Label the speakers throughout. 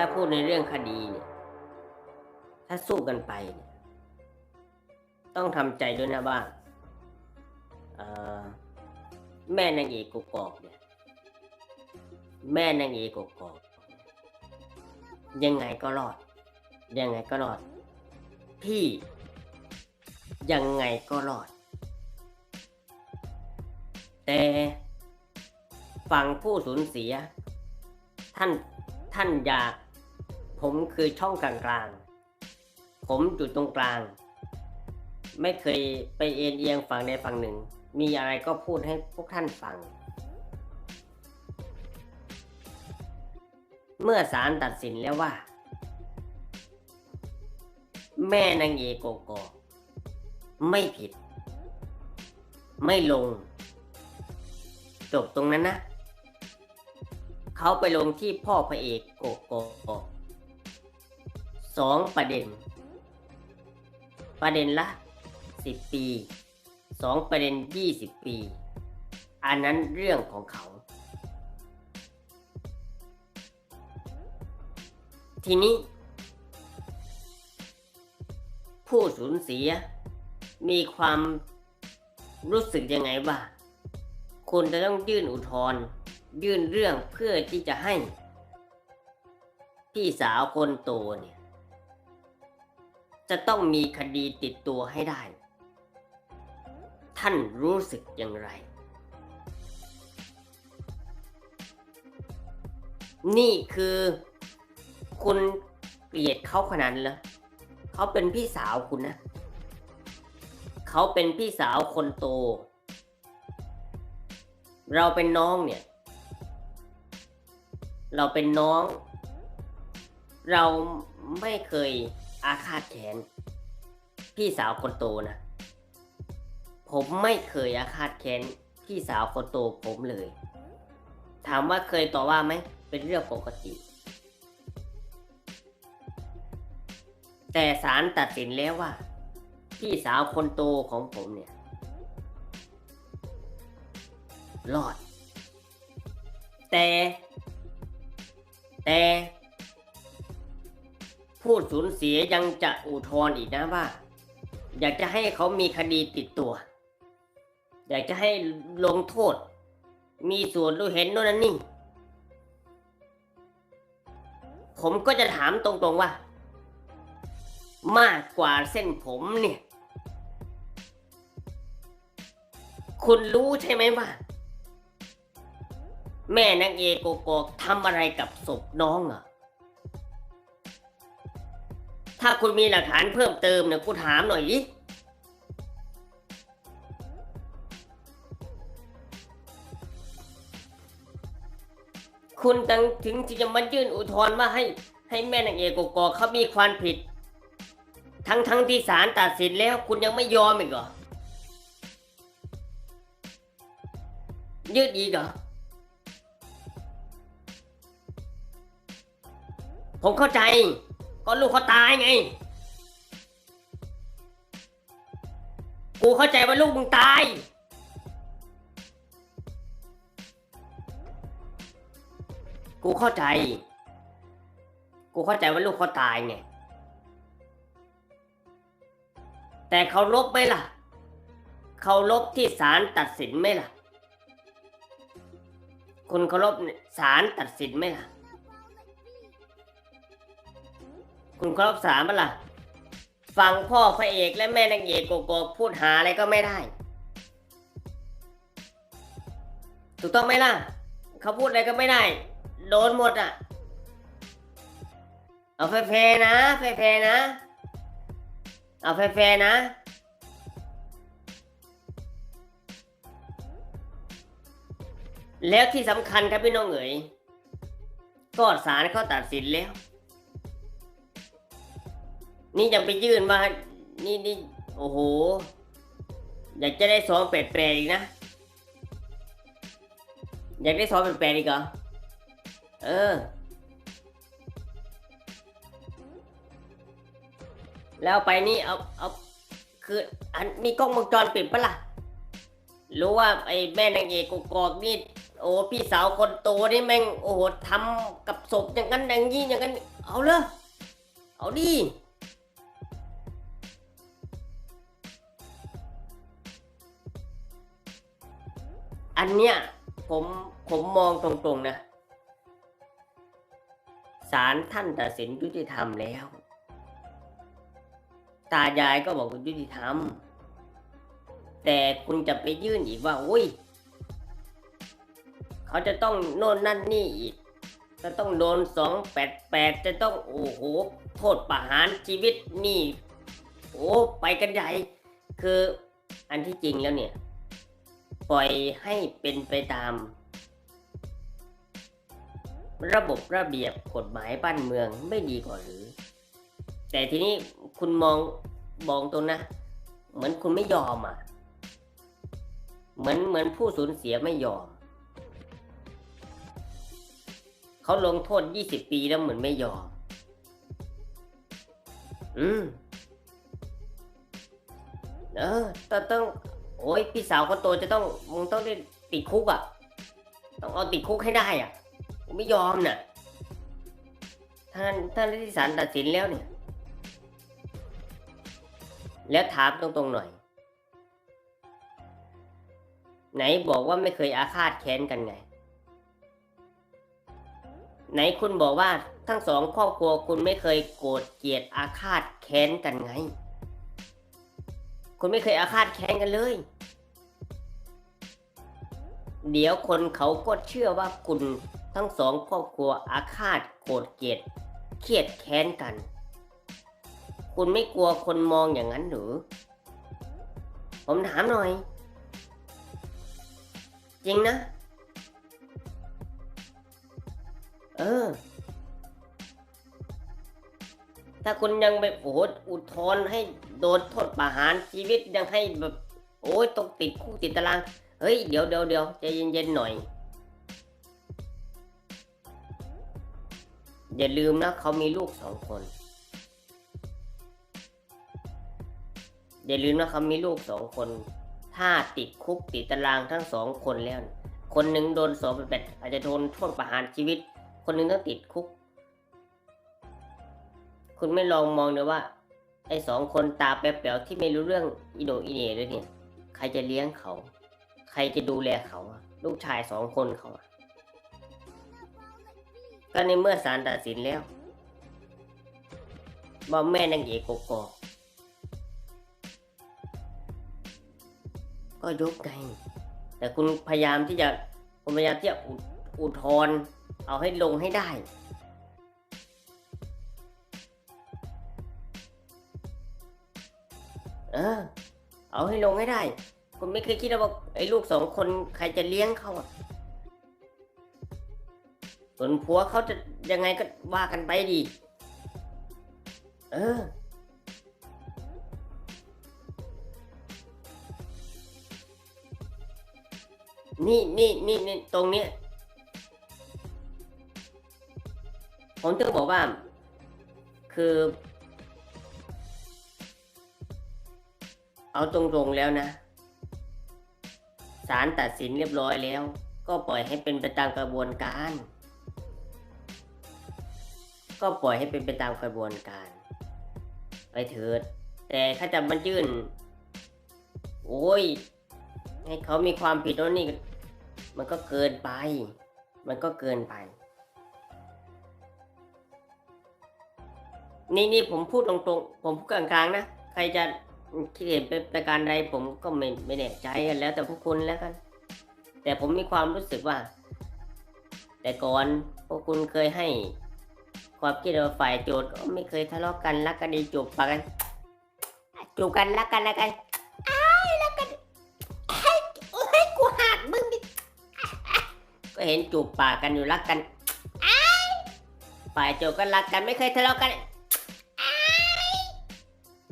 Speaker 1: ถ้าพูดในเรื่องคดีเนี่ย ถ้าสู้กันไปเนี่ยต้องทำใจด้วยนะว่าแม่นางเอกกกอกเนี่ย แม่นางเอกกกอกยังไงก็รอด ยังไงก็รอด พี่ยังไงก็รอด แต่ฝั่งผู้สูญเสีย ท่านท่านอยาก ผมคือช่องกลางๆ ผมอยู่ตรงกลาง ไม่เคยไปเอ็นเอียงฝั่งใดฝั่งหนึ่ง มีอะไรก็พูดให้พวกท่านฟัง เมื่อศาลตัดสินแล้วว่า แม่นางเอกโกโกไม่ผิด ไม่ลง จบตรงนั้นนะ เขาไปลงที่พ่อพระเอกโกโกอก สองประเด็น ประเด็นละสิบปีสองประเด็นยี่สิบปี อันนั้นเรื่องของเขา ทีนี้ ผู้สูญเสียมีความรู้สึกยังไงว่าคุณจะต้องยื่นอุทธรณ์ยื่นเรื่องเพื่อที่จะให้ พี่สาวคนโตเนี่ย จะต้องมีคดีติดตัวให้ได้ ท่านรู้สึกอย่างไร นี่คือคุณเกลียดเขาขนาดเหรอเขาเป็นพี่สาวคุณนะ เขาเป็นพี่สาวคนโต เราเป็นน้องเนี่ย เราเป็นน้อง เราไม่เคย อาฆาตแค้นพี่สาวคนโตนะ ผมไม่เคยอาฆาตแค้นพี่สาวคนโตผมเลย ถามว่าเคยต่อว่าไหม เป็นเรื่องปกติ แต่ศาลตัดสินแล้วว่า พี่สาวคนโตของผมเนี่ยรอด แต่ แต่ ผู้สูญเสียยังจะอุทธรณ์อีกนะว่า อยากจะให้เขามีคดีติดตัว อยากจะให้ลงโทษ มีส่วนรู้เห็นโน่นนั่นนี่ ผมก็จะถามตรงๆว่า มากกว่าเส้นผมเนี่ย คุณรู้ใช่ไหมว่า แม่นางเอโกโกอกทำอะไรกับศพน้องอะ ถ้าคุณมีหลักฐานเพิ่มเติมเนี่ยกูถามหน่อยดิคุณตังถึงที่จะมายื่นอุทธรณ์ว่าให้ให้แม่นางเอกกโกอกเขามีความผิด ทั้งทั้งที่ศาลตัดสินแล้วคุณยังไม่ยอมอีกเหรอยืดอีกเหรอผมเข้าใจ ก็ลูกเขาตายไง กูเข้าใจว่าลูกมึงตาย กูเข้าใจ กูเข้าใจว่าลูกเขาตายไง แต่เขาลบไหมล่ะ เขาลบที่ศาลตัดสินไหมล่ะ คุณเคารพศาลตัดสินไหมล่ะ คุณครพศาลไหมล่ะฟังพ่อพระเอกและแม่นางเอกโกโกพูดหาอะไรก็ไม่ได้ ถูกต้องไหมล่ะ เขาพูดอะไรก็ไม่ได้ โดนหมดอะ เอาแฟร์นะแฟร์นะ เอาแฟร์นะ แล้วที่สำคัญครับพี่น้องเอ๋ยก็ศาลเขาตัดสินแล้ว นี่ยังไปยื่นมา นี่นี่โอ้โห อยากจะได้สองแปดแปดอีกนะ อยากได้สองแปดแปดอีกเหรอ เออ แล้วไปนี่เอาเอาคืออันมีกล้องวงจรปิดปะล่ะ รู้ว่าไอ้แม่นางเอกกกอกนี่โอ้พี่สาวคนโตนี่แม่งโอ้โหทำกับศพอย่างนั้นอย่างนี้อย่างนั้น เอาเลยเอาดิ อันเนี้ยผมผมมองตรงๆนะศาลท่านตัดสินยุติธรรมแล้ว ตายายก็บอกว่ายุติธรรม แต่คุณจะไปยื่นอีกว่าอุ้ย เขาจะต้องโน่นนั่นนี่อีก จะต้องโดนสองแปดแปดจะต้องโอ้โหโทษประหารชีวิตนี่ โอ้ไปกันใหญ่ คืออันที่จริงแล้วเนี่ย ปล่อยให้เป็นไปตาม ระบบระเบียบกฎหมายบ้านเมืองไม่ดีกว่าหรือ แต่ทีนี้คุณมองมองตรงนะ เหมือนคุณไม่ยอมอะ เหมือนเหมือนผู้สูญเสียไม่ยอม เขาลงโทษยี่สิบปีแล้วเหมือนไม่ยอม อืม เออต้องต้อง โอ้ยพี่สาวคนโตจะต้องมึงต้องได้ติดคุกอะ ต้องเอาติดคุกให้ได้อะผมไม่ยอมน่ะท่านท่านที่ศาลตัดสินแล้วเนี่ย แล้วถามตรงๆหน่อย ไหนบอกว่าไม่เคยอาฆาตแค้นกันไง ไหนคุณบอกว่าทั้งสองครอบครัวคุณไม่เคยโกรธเกลียดอาฆาตแค้นกันไง คุณไม่เคยอาฆาตแค้นกันเลย เดี๋ยวคนเขาก็เชื่อว่าคุณทั้งสองครอบครัวอาฆาตโกรธเกลียดเครียดแค้นกัน คุณไม่กลัวคนมองอย่างนั้นหรือ ผมถามหน่อย จริงนะ เออ ถ้าคุณยังไปโอ้โหอุทธรณ์ให้โดนโทษประหารชีวิตยังให้แบบโอ้ยต้องติดคุกติดตาราง เฮ้ยเดี๋ยวเดี๋ยวเดี๋ยวใจเย็นๆหน่อย อย่าลืมนะเขามีลูกสองคน อย่าลืมนะเขามีลูกสองคน ถ้าติดคุกติดตารางทั้งสองคนแล้ว คนหนึ่งโดนสอบแบบอาจจะโดนโทษประหารชีวิต คนหนึ่งต้องติดคุก คุณไม่ลองมองเลยว่า ไอ้สองคนตาแป๋วๆที่ไม่รู้เรื่องอีโดอีเน่เลยเนี่ย ใครจะเลี้ยงเขา ใครจะดูแลเขา ลูกชายสองคนเขาก็ในเมื่อศาลตัดสินแล้วว่าแม่นางเอกกกอกก็ยกไงแต่คุณพยายามที่จะคุณพยายามที่จะอุดอุทธรณ์เอาให้ลงให้ได้ ออ เอาให้ลงให้ได้ คุณไม่เคยคิดว่าไอ้ลูกสองคนใครจะเลี้ยงเขาอะส่วนผัวเขาจะยังไงก็ว่ากันไปดี เออ นี่นี่นี่นี่ตรงเนี้ย ผมจะบอกว่า คือ เอาตรงๆแล้วนะศาลตัดสินเรียบร้อยแล้ว ก็ปล่อยให้เป็นไปตามกระบวนการ ก็ปล่อยให้เป็นไปตามกระบวนการ ไปเถิด แต่ถ้าจะมันยื่น โอ้ย ให้เขามีความผิดโน่นนี่ มันก็เกินไป มันก็เกินไป นี่นี่ผมพูดตรงๆ ผมพูดกลางๆนะ ใครจะ คิดเห็นเป็นประการใดผมก็ไม่ไม่แน่ใจกันแล้วแต่พวกคุณแล้วกัน แต่ผมมีความรู้สึกว่า แต่ก่อนพวกคุณเคยให้ ความคิดว่าฝ่ายโจทย์ก็ไม่เคยทะเลาะกันรักกันดีจูบปากกันจูบกันรักกันรักกันอ้ายรักกันไอ้โอ้กูหักมึงดิก็เห็นจูบปากกันอยู่รักกันอ้ายฝ่ายโจทย์ก็รักกันไม่เคยทะเลาะกัน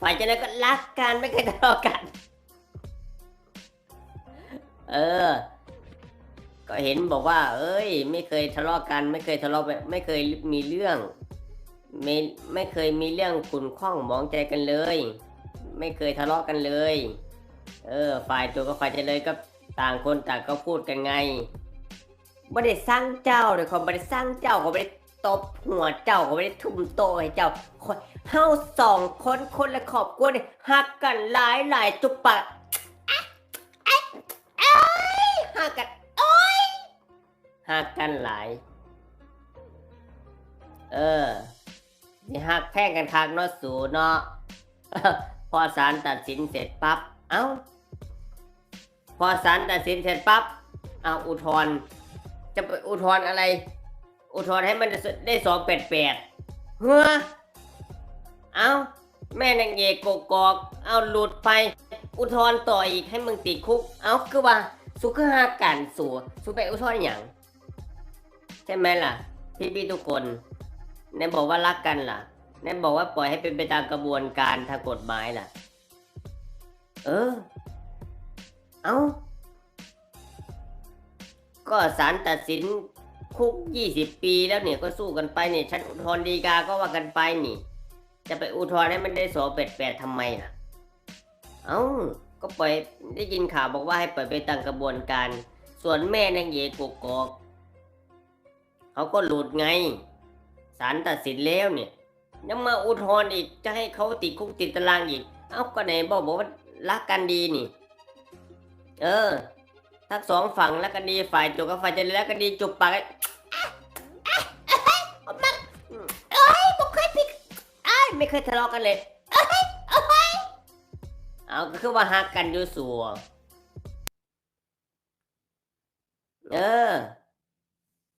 Speaker 1: ฝ่ายเจริญก็รักกันไม่เคยทะเลาะกัน เออ ก็เห็นบอกว่า เอ้ย ไม่เคยทะเลาะกัน ไม่เคยทะเลาะแบบไม่เคยมีเรื่อง ไม่ไม่เคยมีเรื่องขุนข้องหมองใจกันเลย ไม่เคยทะเลาะกันเลย เออ ฝ่ายตัวกับฝ่ายเจริญก็ต่างคนต่างก็พูดกันไงไม่ได้สร้างเจ้าเลยเขาไม่ได้สร้างเจ้าเขาไม่ได้ ตบหัวเจ้าเขาไม่ได้ทุ่มโตให้เจ้าคนเฮาสองคนคนละขอบกวนหักกันหลายหลายจุปะหักกันโอ้ยหักกันหลาย เออนี่หักแพ่งกันคักเนาะสูเนาะพอศาลตัดสินเสร็จปั๊บเอ้าพอศาลตัดสินเสร็จปั๊บเอาอุทธรจะไปอุทธรอะไร อุทธรณ์ให้มันได้สองแปดแปดเฮ้อเอาแม่นางเอกกกอกเอาหลุดไป อุทธรณ์ต่ออีกให้มึงติดคุก เอาคือว่าสุขหากันสู่สุไปอุทธรณ์อย่างใช่ไหมล่ะ พี่พี่ๆทุกคนแนบอกว่ารักกันล่ะแนบอกว่าปล่อยให้เป็นไปตามกระบวนการทางกฎหมายล่ะ เออ เอาก็ศาลตัดสิน คุกยี่สิบปีแล้วเนี่ยก็สู้กันไปเนี่ยชั้นอุทธรณ์ฎีกาก็ว่ากันไปนี่ จะไปอุทธรณ์ให้มันได้สอแปดแปดทำไมล่ะ เอาก็ปล่อยได้ยินข่าวบอกว่าให้ปล่อยไปตามกระบวนการ ส่วนแม่นางเอกกกอกเขาก็หลุดไงศาลตัดสินแล้วเนี่ยยังมาอุทธรณ์อีกจะให้เขาติดคุกติดตารางอีก เอ้าก็ไหนบอกบอกว่ารักกันดีนี่ เออ ทั้งสองฝั่งแล้วก็ดีฝ่ายจุกกับฝ่ายเจริญรักกันดีจุกปากไอ้เอ้ยไม่เคยผิดเอ้ยไม่เคยทะเลาะกันเลยเอ้ยเอ้ยเอาก็คือว่าหักกันอยู่สัวเออ